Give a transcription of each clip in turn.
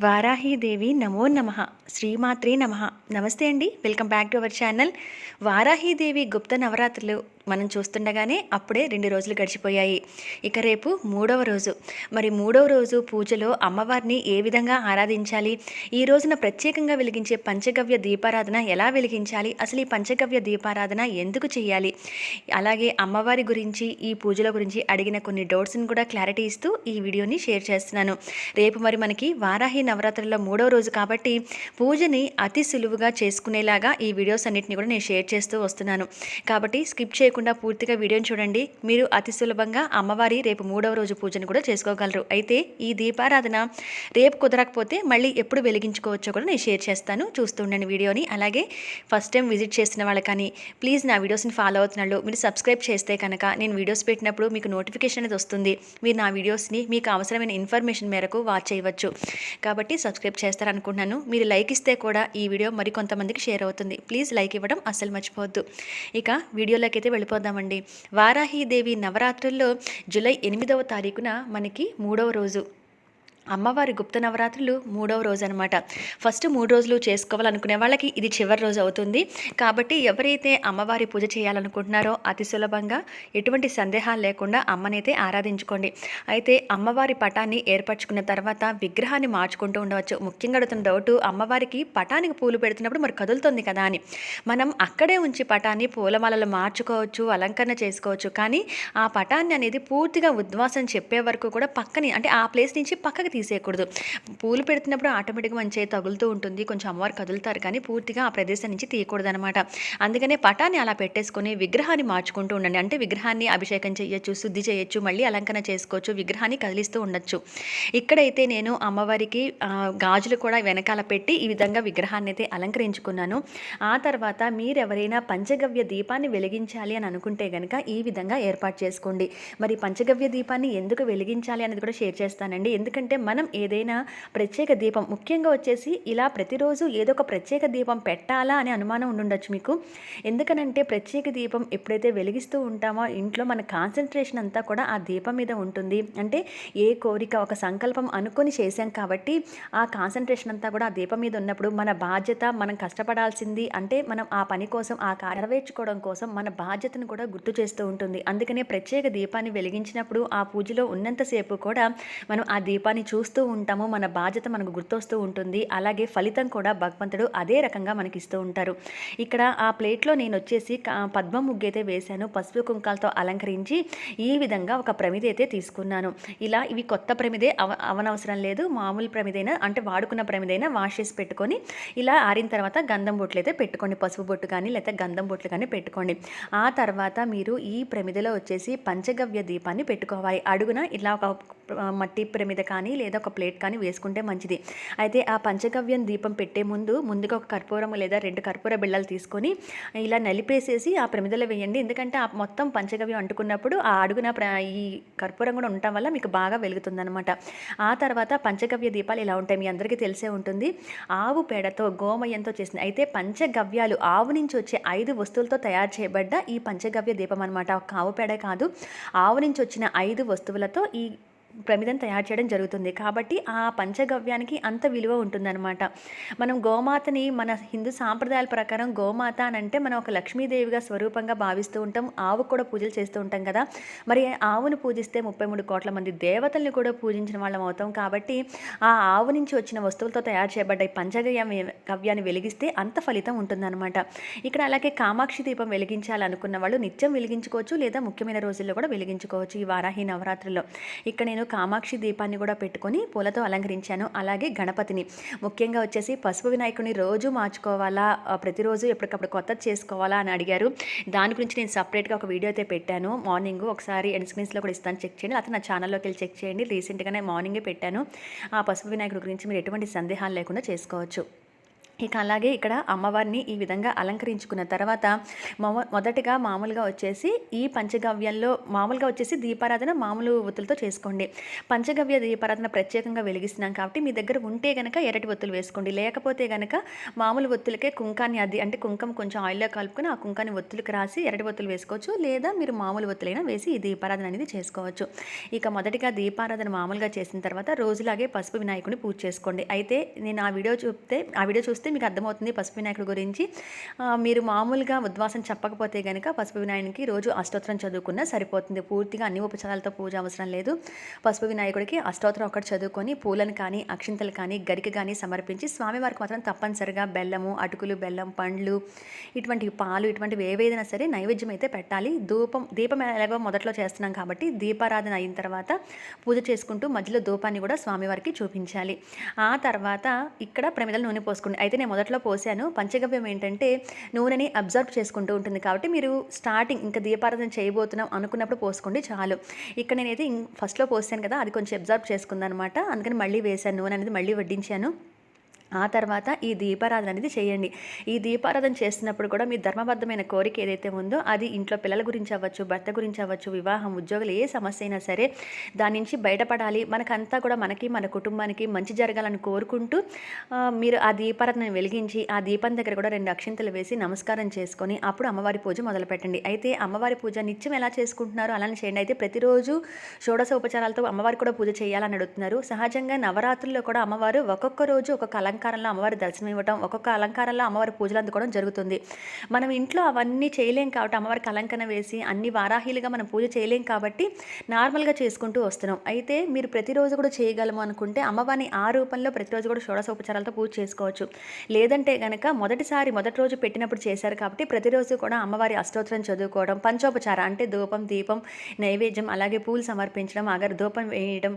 వారాహీదేవి నమో నమ. శ్రీమాత్రే నమ. నమస్తే అండి. Welcome back to our channel. Varahidevi గుప్త నవరాత్రులు. మనం చూస్తుండగానే అప్పుడే రెండు రోజులు గడిచిపోయాయి. ఇక రేపు మూడవ రోజు. మరి మూడవ రోజు పూజలో అమ్మవారిని ఏ విధంగా ఆరాధించాలి? ఈ రోజున ప్రత్యేకంగా వెలిగించే పంచగవ్య దీపారాధన ఎలా వెలిగించాలి? అసలు ఈ పంచగవ్య దీపారాధన ఎందుకు చేయాలి? అలాగే అమ్మవారి గురించి ఈ పూజల గురించి అడిగిన కొన్ని డౌట్స్ని కూడా క్లారిటీ ఇస్తూ ఈ వీడియోని షేర్ చేస్తున్నాను. రేపు మరి మనకి వారాహి నవరాత్రుల్లో మూడవ రోజు కాబట్టి పూజని అతి సులువుగా చేసుకునేలాగా ఈ వీడియోస్ అన్నిటిని కూడా నేను షేర్ చేస్తూ వస్తున్నాను. కాబట్టి స్కిప్ లేకుండా పూర్తిగా వీడియోని చూడండి. మీరు అతి సులభంగా అమ్మవారి రేపు మూడవ రోజు పూజను కూడా చేసుకోగలరు. అయితే ఈ దీపారాధన రేపు కుదరకపోతే మళ్ళీ ఎప్పుడు వెలిగించుకోవచ్చో కూడా నేను షేర్ చేస్తాను. చూస్తుండండి వీడియోని. అలాగే ఫస్ట్ టైం విజిట్ చేసిన వాళ్ళు కానీ ప్లీజ్ నా వీడియోస్ని ఫాలో అవుతున్న వాళ్ళు మీరు సబ్స్క్రైబ్ చేస్తే కనుక నేను వీడియోస్ పెట్టినప్పుడు మీకు నోటిఫికేషన్ అనేది వస్తుంది. మీరు నా వీడియోస్ని మీకు అవసరమైన ఇన్ఫర్మేషన్ మేరకు వాచ్ చేయవచ్చు. కాబట్టి సబ్స్క్రైబ్ చేస్తారనుకుంటున్నాను. మీరు లైక్ ఇస్తే కూడా ఈ వీడియో మరి కొంతమందికి షేర్ అవుతుంది. ప్లీజ్ లైక్ ఇవ్వడం అస్సలు మర్చిపోవద్దు. ఇక వీడియోలోకి అయితే వెళ్ళిపోదామండి. వారాహీదేవి నవరాత్రుల్లో జూలై ఎనిమిదవ తారీఖున మనకి మూడవ రోజు. అమ్మవారి గుప్త నవరాత్రులు మూడవ రోజు అనమాట ఫస్ట్ మూడు రోజులు చేసుకోవాలనుకునే వాళ్ళకి ఇది చివరి రోజు అవుతుంది. కాబట్టి ఎవరైతే అమ్మవారి పూజ చేయాలనుకుంటున్నారో అతి సులభంగా ఎటువంటి సందేహాలు లేకుండా అమ్మనైతే ఆరాధించుకోండి. అయితే అమ్మవారి పటాన్ని ఏర్పరచుకున్న తర్వాత విగ్రహాన్ని మార్చుకుంటూ ఉండవచ్చు. ముఖ్యంగా అడుగుతున్న డౌట్ అమ్మవారికి పటానికి పూలు పెడుతున్నప్పుడు మరి కదులుతుంది కదా అని. మనం అక్కడే ఉంచి పటాన్ని పూలమాలలు మార్చుకోవచ్చు అలంకరణ చేసుకోవచ్చు. కానీ ఆ పటాన్ని అనేది పూర్తిగా ఉద్వాసం చెప్పే వరకు కూడా పక్కని అంటే ఆ ప్లేస్ నుంచి పక్కకి తీసేయకూడదు. పూలు పెడుతున్నప్పుడు ఆటోమేటిక్గా మంచి తగులుతూ ఉంటుంది. కొంచెం అమ్మవారు కదులుతారు కానీ పూర్తిగా ఆ ప్రదేశం నుంచి తీయకూడదు అనమాట అందుకనే పటాన్ని అలా పెట్టేసుకొని విగ్రహాన్ని మార్చుకుంటూ ఉండండి. అంటే విగ్రహాన్ని అభిషేకం చేయొచ్చు శుద్ధి చేయొచ్చు మళ్ళీ అలంకరణ చేసుకోవచ్చు విగ్రహాన్ని కదిలిస్తూ ఉండొచ్చు. ఇక్కడైతే నేను అమ్మవారికి గాజులు కూడా వెనకాల పెట్టి ఈ విధంగా విగ్రహాన్ని అయితే అలంకరించుకున్నాను. ఆ తర్వాత మీరు ఎవరైనా పంచగవ్య దీపాన్ని వెలిగించాలి అని అనుకుంటే కనుక ఈ విధంగా ఏర్పాటు చేసుకోండి. మరి పంచగవ్య దీపాన్ని ఎందుకు వెలిగించాలి అనేది కూడా షేర్ చేస్తానండి. ఎందుకంటే మనం ఏదైనా ప్రత్యేక దీపం ముఖ్యంగా వచ్చేసి ఇలా ప్రతిరోజు ఏదో ఒక ప్రత్యేక దీపం పెట్టాలా అనే అనుమానం ఉండుండొచ్చు మీకు. ఎందుకనంటే ప్రత్యేక దీపం ఎప్పుడైతే వెలిగిస్తూ ఉంటామో ఇంట్లో మన కాన్సన్ట్రేషన్ అంతా కూడా ఆ దీపం మీద ఉంటుంది. అంటే ఏ కోరిక ఒక సంకల్పం అనుకొని చేశాం కాబట్టి ఆ కాన్సన్ట్రేషన్ అంతా కూడా ఆ దీపం మీద ఉన్నప్పుడు మన బాధ్యత మనం కష్టపడాల్సింది అంటే మనం ఆ పని కోసం ఆ నెరవేర్చుకోవడం కోసం మన బాధ్యతను కూడా గుర్తు చేస్తూ ఉంటుంది. అందుకనే ప్రత్యేక దీపాన్ని వెలిగించినప్పుడు ఆ పూజలో ఉన్నంతసేపు కూడా మనం ఆ దీపాన్ని చూస్తూ ఉంటాము మన బాధ్యత మనకు గుర్తొస్తూ ఉంటుంది. అలాగే ఫలితం కూడా భగవంతుడు అదే రకంగా మనకి ఇస్తూ ఉంటారు. ఇక్కడ ఆ ప్లేట్లో నేను వచ్చేసి పద్మ ముగ్గు అయితే వేశాను. పసుపు కుంకాలతో అలంకరించి ఈ విధంగా ఒక ప్రమిది అయితే తీసుకున్నాను. ఇలా ఇవి కొత్త ప్రమిదే అవ అవనవసరం లేదు. మామూలు ప్రమిదైనా అంటే వాడుకున్న ప్రమిదైనా వాష్ చేసి పెట్టుకొని ఇలా ఆరిన తర్వాత గంధం బొట్లు అయితే పెట్టుకోండి. పసుపు బొట్టు కానీ లేకపోతే గంధం బొట్లు కానీ పెట్టుకోండి. ఆ తర్వాత మీరు ఈ ప్రమిదలో వచ్చేసి పంచగవ్య దీపాన్ని పెట్టుకోవాలి. అడుగున ఇలా ఒక మట్టి ప్రమిద కానీ లేదా ఒక ప్లేట్ కానీ వేసుకుంటే మంచిది. అయితే ఆ పంచగవ్యం దీపం పెట్టే ముందు ముందుగా ఒక కర్పూరం లేదా రెండు కర్పూర బిళ్ళలు తీసుకొని ఇలా నలిపేసేసి ఆ ప్రమిదలో వేయండి. ఎందుకంటే ఆ మొత్తం పంచగవ్యం అంటుకున్నప్పుడు ఆ అడుగున ప్ర- ఈ కర్పూరం కూడా ఉండటం వల్ల మీకు బాగా వెలుగుతుందనమాట ఆ తర్వాత పంచగవ్య దీపాలు ఇలా ఉంటాయి. మీ అందరికీ తెలిసే ఉంటుంది. ఆవు పేడతో గోమయంతో చేసిన అయితే పంచగవ్యాలు ఆవు నుంచి వచ్చే ఐదు వస్తువులతో తయారు చేయబడ్డ ఈ పంచగవ్య దీపం అనమాట ఒక ఆవు పేడ కాదు. ఆవు నుంచి వచ్చిన ఐదు వస్తువులతో ఈ ప్రమిదం తయారు చేయడం జరుగుతుంది. కాబట్టి ఆ పంచగవ్యానికి అంత విలువ ఉంటుందన్నమాట. మనం గోమాతని మన హిందూ సాంప్రదాయాల ప్రకారం గోమాత అని అంటే మనం ఒక లక్ష్మీదేవిగా స్వరూపంగా భావిస్తూ ఉంటాం. ఆవు కూడా పూజలు చేస్తూ ఉంటాం కదా. మరి ఆవును పూజిస్తే ముప్పై మూడు కోట్ల మంది దేవతల్ని కూడా పూజించిన వాళ్ళం అవుతాం. కాబట్టి ఆ ఆవు నుంచి వచ్చిన వస్తువులతో తయారు చేయబడ్డ ఈ పంచగవ్యం గవ్యాన్ని వెలిగిస్తే అంత ఫలితం ఉంటుందన్నమాట. ఇక్కడ అలాగే కామాక్షి దీపం వెలిగించాలనుకున్న వాళ్ళు నిత్యం వెలిగించుకోవచ్చు లేదా ముఖ్యమైన రోజుల్లో కూడా వెలిగించుకోవచ్చు. ఈ వారాహి నవరాత్రిలో ఇక్కడ నేను కామాక్షి దీపాన్ని కూడా పెట్టుకొని పూలతో అలంకరించాను. అలాగే గణపతిని. ముఖ్యంగా వచ్చేసి పసుపు వినాయకుడిని రోజు మార్చుకోవాలా? ప్రతిరోజు ఎప్పటికప్పుడు కొత్తది చేసుకోవాలా అని అడిగారు. దాని గురించి నేను సపరేట్గా ఒక వీడియో అయితే పెట్టాను. మార్నింగ్ ఒకసారి ఎండ్ స్క్రీన్స్లో కూడా ఇస్తాను చెక్ చేయండి. అతను నా ఛానల్లోకి వెళ్ళి చెక్ చేయండి. రీసెంట్గానే మార్నింగే పెట్టాను. ఆ పసుపు వినాయకుడి గురించి మీరు ఎటువంటి సందేహాలు లేకుండా చేసుకోవచ్చు. ఇక అలాగే ఇక్కడ అమ్మవారిని ఈ విధంగా అలంకరించుకున్న తర్వాత మొదటగా మామూలుగా వచ్చేసి ఈ పంచగవ్యంలో మామూలుగా వచ్చేసి దీపారాధన మామూలు ఒత్తులతో చేసుకోండి. పంచగవ్య దీపారాధన ప్రత్యేకంగా వెలిగిస్తున్నాం కాబట్టి మీ దగ్గర ఉంటే గనక ఎర్రటి ఒత్తులు వేసుకోండి. లేకపోతే గనక మామూలు ఒత్తులకే కుంకాన్ని అది అంటే కుంకం కొంచెం ఆయిల్లో కలుపుకొని ఆ కుంకాన్ని ఒత్తులకు రాసి ఎర్రటి ఒత్తులు వేసుకోవచ్చు. లేదా మీరు మామూలు ఒత్తులైనా వేసి ఈ దీపారాధన అనేది చేసుకోవచ్చు. ఇక మొదటిగా దీపారాధన మామూలుగా చేసిన తర్వాత రోజులాగే పసుపు వినాయకుని పూజ చేసుకోండి. అయితే నేను ఆ వీడియో చూపితే ఆ వీడియో చూస్తే మీకు అర్థమవుతుంది పసుపు వినాయకుడి గురించి. మీరు మామూలుగా ఉద్వాసం చెప్పకపోతే కనుక పసుపు వినాయకునికి రోజు అష్టోత్తరం చదువుకున్నా సరిపోతుంది. పూర్తిగా అన్ని ఉపచారాలతో పూజ అవసరం లేదు. పసుపు వినాయకుడికి అష్టోత్తరం ఒకటి చదువుకొని పూలను కానీ అక్షింతలు కానీ గరిక కానీ సమర్పించి స్వామివారికి మాత్రం తప్పనిసరిగా బెల్లము అటుకులు బెల్లం పండ్లు ఇటువంటి పాలు ఇటువంటివి ఏవేదైనా సరే నైవేద్యం అయితే పెట్టాలి. ధూపం దీపం ఎలాగో మొదట్లో చేస్తున్నాం కాబట్టి దీపారాధన అయిన తర్వాత పూజ చేసుకుంటూ మధ్యలో ధూపాన్ని కూడా స్వామివారికి చూపించాలి. ఆ తర్వాత ఇక్కడ ప్రమిదలు నూనె పోసుకుంటే అయితే నేను మొదట్లో పోసాను. పంచగవ్యం ఏంటంటే నూనెని అబ్జర్వ్ చేసుకుంటూ ఉంటుంది కాబట్టి మీరు స్టార్టింగ్ ఇంకా దీపారాధన చేయబోతున్నాం అనుకున్నప్పుడు పోసుకోండి చాలు. ఇక్కడ నేనైతే ఫస్ట్లో పోసాను కదా అది కొంచెం అబ్జర్వ్ చేసుకుందనమాట. అందుకని మళ్ళీ వేసాను. నూనె అనేది మళ్ళీ వడ్డించాను. ఆ తర్వాత ఈ దీపారాధన అనేది చేయండి. ఈ దీపారాధన చేస్తున్నప్పుడు కూడా మీ ధర్మబద్ధమైన కోరిక ఏదైతే ఉందో అది ఇంట్లో పిల్లల గురించి అవ్వచ్చు భర్త గురించి అవ్వచ్చు వివాహం ఉద్యోగులు ఏ సమస్య అయినా సరే దాని నుంచి బయటపడాలి. మనకంతా కూడా మనకి మన కుటుంబానికి మంచి జరగాలని కోరుకుంటూ మీరు ఆ దీపారాధన వెలిగించి ఆ దీపం దగ్గర కూడా రెండు అక్షింతలు వేసి నమస్కారం చేసుకొని అప్పుడు అమ్మవారి పూజ మొదలు పెట్టండి అయితే అమ్మవారి పూజ నిత్యం ఎలా చేసుకుంటున్నారో అలానే చేయండి. అయితే ప్రతిరోజు షోడశ ఉపచారాలతో అమ్మవారి కూడా పూజ చేయాలని అడుగుతున్నారు. సహజంగా నవరాత్రుల్లో కూడా అమ్మవారు ఒక్కొక్క రోజు ఒక్కొక్క అలంకారంలో అమ్మవారి దర్శనం ఇవ్వటం ఒక్కొక్క అలంకారంలో అమ్మవారి పూజలు అందుకోవడం జరుగుతుంది. మనం ఇంట్లో అవన్నీ చేయలేం కాబట్టి అమ్మవారికి అలంకరణ వేసి అన్ని వారాహీలుగా మనం పూజ చేయలేం కాబట్టి నార్మల్గా చేసుకుంటూ వస్తున్నాం. అయితే మీరు ప్రతిరోజు కూడా చేయగలము అనుకుంటే అమ్మవారిని ఆ రూపంలో ప్రతిరోజు కూడా షోడశోపచారాలతో పూజ చేసుకోవచ్చు. లేదంటే కనుక మొదటిసారి మొదటి రోజు పెట్టినప్పుడు చేశారు కాబట్టి ప్రతిరోజు కూడా అమ్మవారి అష్టోత్తరం చదువుకోవడం పంచోపచారం అంటే ధూపం దీపం నైవేద్యం అలాగే పూలు సమర్పించడం అగరు ధూపం వేయడం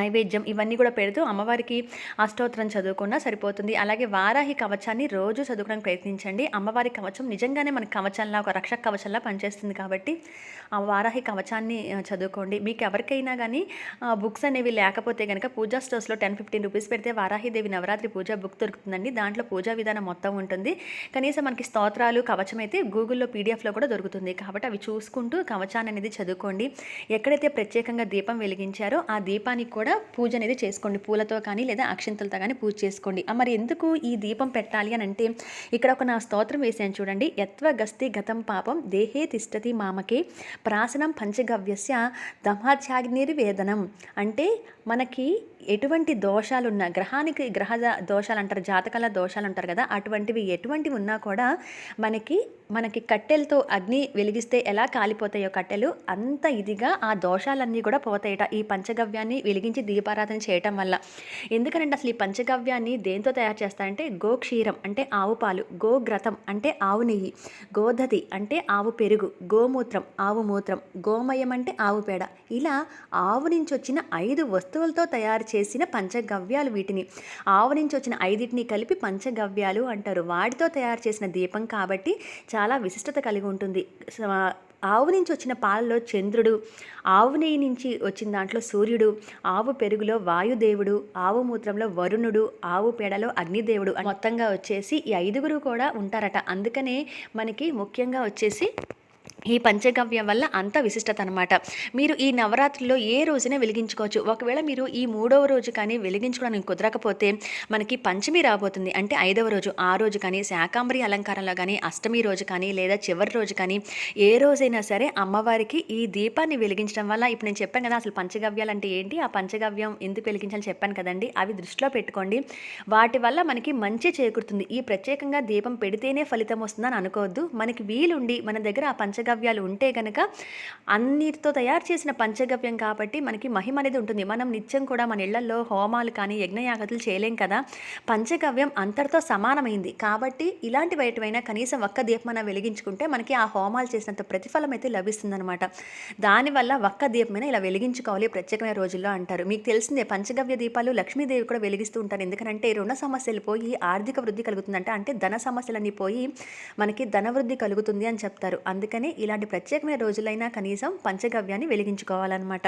నైవేద్యం ఇవన్నీ కూడా పెడుతూ అమ్మవారికి అష్టోత్తరం చదువుకున్నా సరిపోతుంది. అలాగే వారాహి కవచాన్ని రోజు చదువుకోవడానికి ప్రయత్నించండి. అమ్మవారి కవచం నిజంగానే మన కవచంలా ఒక రక్షక కవచంలా పనిచేస్తుంది కాబట్టి ఆ వారాహి కవచాన్ని చదువుకోండి. మీకు ఎవరికైనా కానీ బుక్స్ అనేవి లేకపోతే కనుక పూజా స్టోర్స్లో టెన్ ఫిఫ్టీన్ రూపీస్ పెడితే వారాహిదేవి నవరాత్రి పూజ బుక్ దొరుకుతుందండి. దాంట్లో పూజా విధానం మొత్తం ఉంటుంది. కనీసం మనకి స్తోత్రాలు కవచం అయితే గూగుల్లో పీడిఎఫ్లో కూడా దొరుకుతుంది. కాబట్టి అవి చూసుకుంటూ కవచాన్ని అనేది చదువుకోండి. ఎక్కడైతే ప్రత్యేకంగా దీపం వెలిగించారో ఆ దీపానికి కూడా పూజ అనేది చేసుకోండి. పూలతో కానీ లేదా అక్షింతలతో కానీ పూజ చేసుకోండి. మరి ఎందుకు ఈ దీపం పెట్టాలి అని అంటే ఇక్కడ ఒక నా స్తోత్రం వేసాను చూడండి. యత్వ గస్తి గతం పాపం దేహే తిష్టతి మామకే ప్రాసనం పంచగవ్యస్య దమాత్యాగ్నిర్వేదనం అంటే మనకి ఎటువంటి దోషాలున్నా గ్రహానికి గ్రహ దోషాలు అంటారు జాతకాల దోషాలు అంటారు కదా అటువంటివి ఎటువంటివి ఉన్నా కూడా మనకి మనకి కట్టెలతో అగ్ని వెలిగిస్తే ఎలా కాలిపోతాయో కట్టెలు అంత ఇదిగా ఆ దోషాలన్నీ కూడా పోతాయట. ఈ పంచగవ్యాన్ని వెలిగించి దీపారాధన చేయటం వల్ల. ఎందుకనంటే అసలు ఈ పంచగవ్యాన్ని దేంతో తయారు చేస్తారంటే గోక్షీరం అంటే ఆవు పాలు గోగ్రతం అంటే ఆవు నెయ్యి గోధతి అంటే ఆవు పెరుగు గోమూత్రం ఆవు మూత్రం గోమయం అంటే ఆవు పేడ. ఇలా ఆవు నుంచి వచ్చిన ఐదు వస్తువులతో తయారు చేసిన పంచగవ్యాలు వీటిని. ఆవు నుంచి వచ్చిన ఐదిటిని కలిపి పంచగవ్యాలు అంటారు. వాటితో తయారు చేసిన దీపం కాబట్టి చాలా విశిష్టత కలిగి ఉంటుంది. ఆవు నుంచి వచ్చిన పాలలో చంద్రుడు ఆవు నెయ్యి నుంచి వచ్చిన దాంట్లో సూర్యుడు ఆవు పెరుగులో వాయుదేవుడు ఆవు మూత్రంలో వరుణుడు ఆవు పేడలో అగ్నిదేవుడు మొత్తంగా వచ్చేసి ఈ ఐదుగురు కూడా ఉంటారట. అందుకనే మనకి ముఖ్యంగా వచ్చేసి ఈ పంచగవ్యం వల్ల అంత విశిష్టత అనమాట మీరు ఈ నవరాత్రిలో ఏ రోజునే వెలిగించుకోవచ్చు? ఒకవేళ మీరు ఈ మూడవ రోజు కానీ వెలిగించుకోవడానికి కుదరకపోతే మనకి పంచమి రాబోతుంది. అంటే ఐదవ రోజు. ఆ రోజు కానీ శాకాంబరి అలంకారంలో కానీ అష్టమి రోజు కానీ లేదా చివరి రోజు కానీ ఏ రోజైనా సరే అమ్మవారికి ఈ దీపాన్ని వెలిగించడం వల్ల ఇప్పుడు నేను చెప్పాను కదా అసలు పంచగవ్యాలు అంటే ఏంటి? ఆ పంచగవ్యం ఎందుకు వెలిగించాలని చెప్పాను కదండి. అవి దృష్టిలో పెట్టుకోండి. వాటి వల్ల మనకి మంచి చేకూరుతుంది. ఈ ప్రత్యేకంగా దీపం పెడితేనే ఫలితం వస్తుందని అనుకోవద్దు. మనకి వీలుండి మన దగ్గర ఆ పంచగవ్యాలు ఉంటే కనుక అన్నిటితో తయారు చేసిన పంచగవ్యం కాబట్టి మనకి మహిమ అనేది ఉంటుంది. మనం నిత్యం కూడా మన ఇళ్ళలో హోమాలు కానీ యజ్ఞయాగతులు చేయలేం కదా. పంచగవ్యం అంతటితో సమానమైంది. కాబట్టి ఇలాంటి బయటమైనా కనీసం ఒక్క దీపమైనా వెలిగించుకుంటే మనకి ఆ హోమాలు చేసినంత ప్రతిఫలం అయితే లభిస్తుందనమాట దానివల్ల ఒక్క దీపమైనా ఇలా వెలిగించుకోవాలి ప్రత్యేకమైన రోజుల్లో అంటారు. మీకు తెలిసిందే పంచగవ్య దీపాలు లక్ష్మీదేవి కూడా వెలిగిస్తూ ఉంటారు. ఎందుకంటే రుణ సమస్యలు పోయి ఆర్థిక వృద్ధి కలుగుతుందంట. అంటే ధన సమస్యలన్నీ పోయి మనకి ధన వృద్ధి కలుగుతుంది అని చెప్తారు. అందుకని ఇలాంటి ప్రత్యేకమైన రోజులైనా కనీసం పంచగవ్యాన్ని వెలిగించుకోవాలన్నమాట.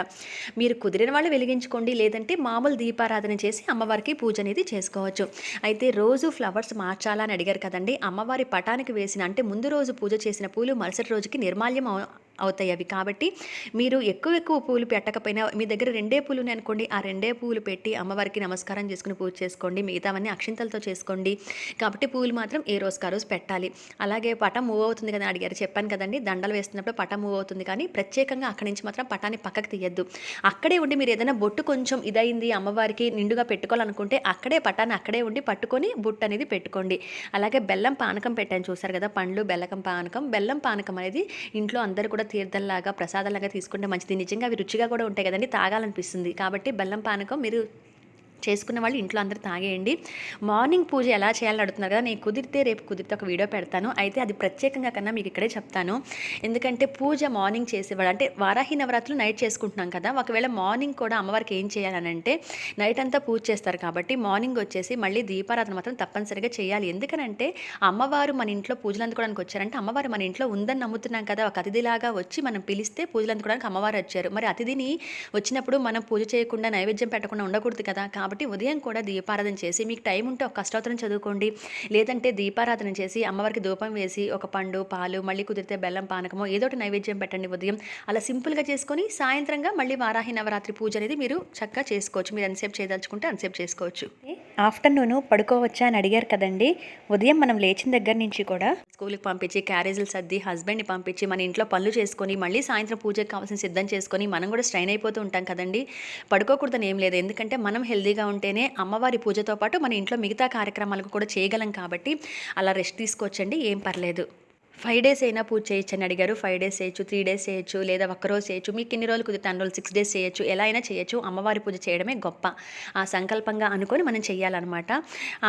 మీరు కుదిరిన వాళ్ళు వెలిగించుకోండి లేదంటే మామూలు దీపారాధన చేసి అమ్మవారికి పూజ అనేది చేసుకోవచ్చు. అయితే రోజు ఫ్లవర్స్ మార్చాలని అడిగారు కదండి. అమ్మవారి పటానికి వేసిన అంటే ముందు రోజు పూజ చేసిన పూలు మరుసటి రోజుకి నిర్మాల్యం అవుతాయి అవి. కాబట్టి మీరు ఎక్కువ ఎక్కువ పూలు పెట్టకపోయినా మీ దగ్గర రెండే పూలు ఉన్నాయి అనుకోండి ఆ రెండే పూలు పెట్టి అమ్మవారికి నమస్కారం చేసుకుని పూజ చేసుకోండి. మిగతావన్నీ అక్షింతలతో చేసుకోండి. కాబట్టి పూలు మాత్రం ఏ రోజు ఆ రోజు పెట్టాలి. అలాగే పటం మూవ్ అవుతుంది కదా అడిగారు. చెప్పాను కదండి దండలు వేస్తున్నప్పుడు పట మూవ్ అవుతుంది కానీ ప్రత్యేకంగా అక్కడి నుంచి మాత్రం పటాన్ని పక్కకు తీయద్దు. అక్కడే ఉండి మీరు ఏదైనా బొట్టు కొంచెం ఇదైంది అమ్మవారికి నిండుగా పెట్టుకోవాలనుకుంటే అక్కడే పటాన్ని అక్కడే ఉండి పట్టుకొని బొట్టు అనేది పెట్టుకోండి. అలాగే బెల్లం పానకం పెట్టాను చూసారు కదా పండ్లు బెల్లకం పానకం. బెల్లం పానకం అనేది ఇంట్లో అందరూ కూడా తీర్థంలాగా ప్రసాదంలాగా తీసుకుంటే మంచిది. నిజంగా అవి రుచిగా కూడా ఉంటాయి కదండి తాగాలనిపిస్తుంది. కాబట్టి బెల్లం పానకం మీరు చేసుకున్న వాళ్ళు ఇంట్లో అందరూ తాగేయండి. మార్నింగ్ పూజ ఎలా చేయాలని అడుగుతున్నారు కదా నేను కుదిరితే రేపు కుదిరితే ఒక వీడియో పెడతాను. అయితే అది ప్రత్యేకంగా కన్నా మీకు ఇక్కడే చెప్తాను. ఎందుకంటే పూజ మార్నింగ్ చేసేవాడు అంటే వారాహి నవరాత్రులు నైట్ చేసుకుంటున్నాం కదా ఒకవేళ మార్నింగ్ కూడా అమ్మవారికి ఏం చేయాలని అంటే నైట్ అంతా పూజ చేస్తారు కాబట్టి మార్నింగ్ వచ్చేసి మళ్ళీ దీపారాధన మాత్రం తప్పనిసరిగా చేయాలి. ఎందుకనంటే అమ్మవారు మన ఇంట్లో పూజలు అందుకోవడానికి వచ్చారంటే అమ్మవారు మన ఇంట్లో ఉందని నమ్ముతున్నాం కదా ఒక అతిథిలాగా వచ్చి మనం పిలిస్తే పూజలు అందుకోవడానికి అమ్మవారు వచ్చారు. మరి అతిథిని వచ్చినప్పుడు మనం పూజ చేయకుండా నైవేద్యం పెట్టకుండా ఉండకూడదు కదా కాబట్టి ఉదయం కూడా దీపారాధన చేసి మీకు టైం ఉంటే ఒక అష్టోత్తరం చదువుకోండి. లేదంటే దీపారాధన చేసి అమ్మవారికి ధూపం వేసి ఒక పండు పాలు మళ్ళీ కుదిరితే బెల్లం పానకమో ఏదో ఒకటి నైవేద్యం పెట్టండి ఉదయం. అలా సింపుల్గా చేసుకొని సాయంత్రంగా మళ్ళీ వారాహి నవరాత్రి పూజ అనేది మీరు చక్కగా చేసుకోవచ్చు. మీరు ఎంతసేపు చేయదలుచుకుంటే అంతసేపు చేసుకోవచ్చు. ఆఫ్టర్నూన్ పడుకోవచ్చా అని అడిగారు కదండి. ఉదయం మనం లేచిన దగ్గర నుంచి కూడా స్కూల్కి పంపించి క్యారేజీలు సర్ది హస్బెండ్ని పంపించి మన ఇంట్లో పనులు చేసుకొని మళ్ళీ సాయంత్రం పూజకి కావాల్సిన సిద్ధం చేసుకొని మనం కూడా స్ట్రైన్ అయిపోతూ ఉంటాం కదండి. పడుకోకూడదని ఏం లేదు. ఎందుకంటే మనం ఖాళీగా ఉంటేనే అమ్మవారి పూజతో పాటు మన ఇంట్లో మిగతా కార్యక్రమాలకు కూడా చేయగలం కాబట్టి అలా రెస్ట్ తీసుకోవచ్చండి ఏం పర్లేదు. ఫైవ్ డేస్ అయినా పూజ చేయొచ్చు అని అడిగారు. ఫైవ్ డేస్ చేయొచ్చు త్రీ డేస్ చేయొచ్చు లేదా ఒక్కరోజు చేయొచ్చు. మీకు ఎన్ని రోజులు కుదిరితే అన్ని రోజులు సిక్స్ డేస్ చేయొచ్చు. ఎలా అయినా చేయొచ్చు. అమ్మవారి పూజ చేయడమే గొప్ప. ఆ సంకల్పంగా అనుకొని మనం చేయాలన్నమాట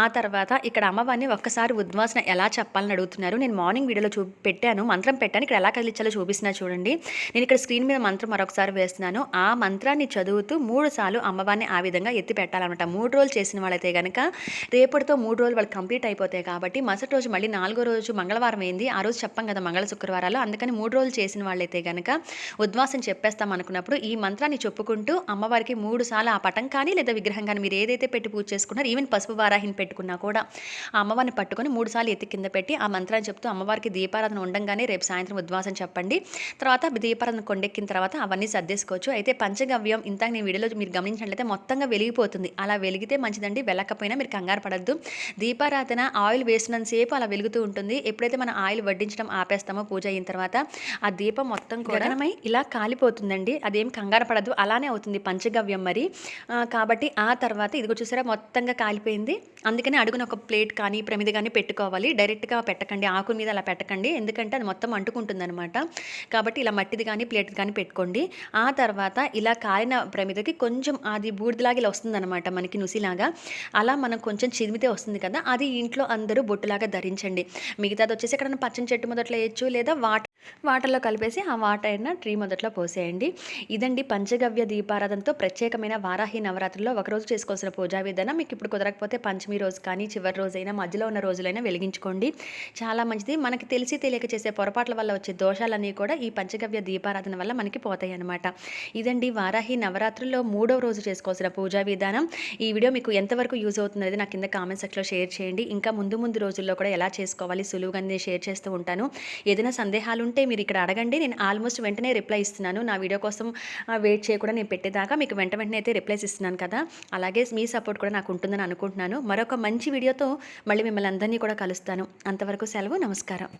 ఆ తర్వాత ఇక్కడ అమ్మవారిని ఒక్కసారి ఉద్వాసన ఎలా చెప్పాలని అడుగుతున్నారు. నేను మార్నింగ్ వీడియోలో చూ పెట్టాను. మంత్రం పెట్టాను. ఇక్కడ ఎలా కదిలించాలో చూపిస్తున్నా చూడండి. నేను ఇక్కడ స్క్రీన్ మీద మంత్రం మరొకసారి వేస్తున్నాను. ఆ మంత్రాన్ని చదువుతూ మూడు సార్లు అమ్మవారిని ఆ విధంగా ఎత్తి పెట్టాలన్నమాట. మూడు రోజులు చేసిన వాళ్ళైతే కనుక రేపటితో మూడు రోజులు వాళ్ళు కంప్లీట్ అయిపోతాయి కాబట్టి మరుసటి రోజు మళ్ళీ నాలుగో రోజు మంగళవారం అయింది. ఆ రోజు చెప్పాం కదా మంగళ శుక్రవారాలు. అందుకని మూడు రోజులు చేసిన వాళ్ళైతే కనుక ఉద్వాసం చెప్పేస్తాం అనుకున్నప్పుడు ఈ మంత్రాన్ని చెప్పుకుంటూ అమ్మవారికి మూడు సార్లు ఆ పటం కానీ లేదా విగ్రహం కానీ మీరు ఏదైతే పెట్టి పూజ చేసుకున్నారో ఈవెన్ పసుపు వారాహిని పెట్టుకున్నా కూడా ఆ అమ్మవారిని పట్టుకొని మూడు సార్లు ఎత్తి కింద పెట్టి ఆ మంత్రాన్ని చెప్తూ అమ్మవారికి దీపారాధన ఉండంగానే రేపు సాయంత్రం ఉద్వాసం చెప్పండి. తర్వాత దీపారాధన కొండెక్కిన తర్వాత అవన్నీ సర్దేసుకోవచ్చు. అయితే పంచగవ్యం ఇంత నేను వీడియోలో మీరు గమనించినట్లయితే మొత్తంగా వెలిగిపోతుంది. అలా వెలిగితే మంచిదండి. వెళ్ళకపోయినా మీరు కంగారు పడద్దు. దీపారాధన ఆయిల్ వేసినంతసేపు అలా వెలుగుతూ ఉంటుంది. ఎప్పుడైతే మన ఆయిల్ వడ్డించడం ఆపేస్తామో. పూజ అయిన తర్వాత ఆ దీపం మొత్తం గగనమై ఇలా కాలిపోతుందండి. అదేం కంగారు పడదు. అలానే అవుతుంది పంచగవ్యం మరి. కాబట్టి ఆ తర్వాత ఇదిగో చూసారా మొత్తంగా కాలిపోయింది. అందుకని అడుగున ఒక ప్లేట్ కానీ ప్రమిద కానీ పెట్టుకోవాలి. డైరెక్ట్గా పెట్టకండి. ఆకు మీద అలా పెట్టకండి. ఎందుకంటే అది మొత్తం అంటుకుంటుంది అనమాట కాబట్టి ఇలా మట్టిది కానీ ప్లేట్ కానీ పెట్టుకోండి. ఆ తర్వాత ఇలా కాలిన ప్రమిదకి కొంచెం అది బూడిదలాగా ఇలా వస్తుందన్నమాట మనకి నుసిలాగా. అలా మనం కొంచెం చిరిమితే వస్తుంది కదా అది ఇంట్లో అందరూ బొట్టులాగా ధరించండి. మిగతాది వచ్చేసి ఎక్కడైనా పచ్చని చెట్టు మొదట్లో వేయచ్చు లేదా వాటర్ వాటర్లో కలిపేసి ఆ వాటర్న ట్రీ మొదట్లో పోసేయండి. ఇదండి పంచగవ్య దీపారాధనతో ప్రత్యేకమైన వారాహి నవరాత్రుల్లో ఒకరోజు చేసుకోవాల్సిన పూజా విధానం. మీకు ఇప్పుడు కుదరకపోతే పంచమి రోజు కానీ చివరి రోజైనా మధ్యలో ఉన్న రోజులైనా వెలిగించుకోండి. చాలా మంచిది. మనకి తెలిసి తెలియక చేసే పొరపాట్ల వల్ల వచ్చే దోషాలన్నీ కూడా ఈ పంచగవ్య దీపారాధన వల్ల మనకి పోతాయి అన్నమాట ఇదండి వారాహి నవరాత్రుల్లో మూడవ రోజు చేసుకోవాల్సిన పూజా విధానం. ఈ వీడియో మీకు ఎంతవరకు యూజ్ అవుతున్నది నాకు కింద కామెంట్ సెక్షన్లో షేర్ చేయండి. ఇంకా ముందు ముందు రోజుల్లో కూడా ఎలా చేసుకోవాలి సులువుగా నేను షేర్ చేస్తూ ఉంటాను. ఏదైనా సందేహాలు ఉంటే మీరు ఇక్కడ అడగండి. నేను ఆల్మోస్ట్ వెంటనే రిప్లై ఇస్తున్నాను. నా వీడియో కోసం వెయిట్ చేయకుండా నేను పెట్టేదాకా మీకు వెంట వెంటనే అయితే రిప్లైస్ ఇస్తున్నాను కదా. అలాగే మీ సపోర్ట్ కూడా నాకు ఉంటుందని అనుకుంటున్నాను. మరొక మంచి వీడియోతో మళ్ళీ మిమ్మల్ని అందరినీ కూడా కలుస్తాను. అంతవరకు సెలవు నమస్కారం.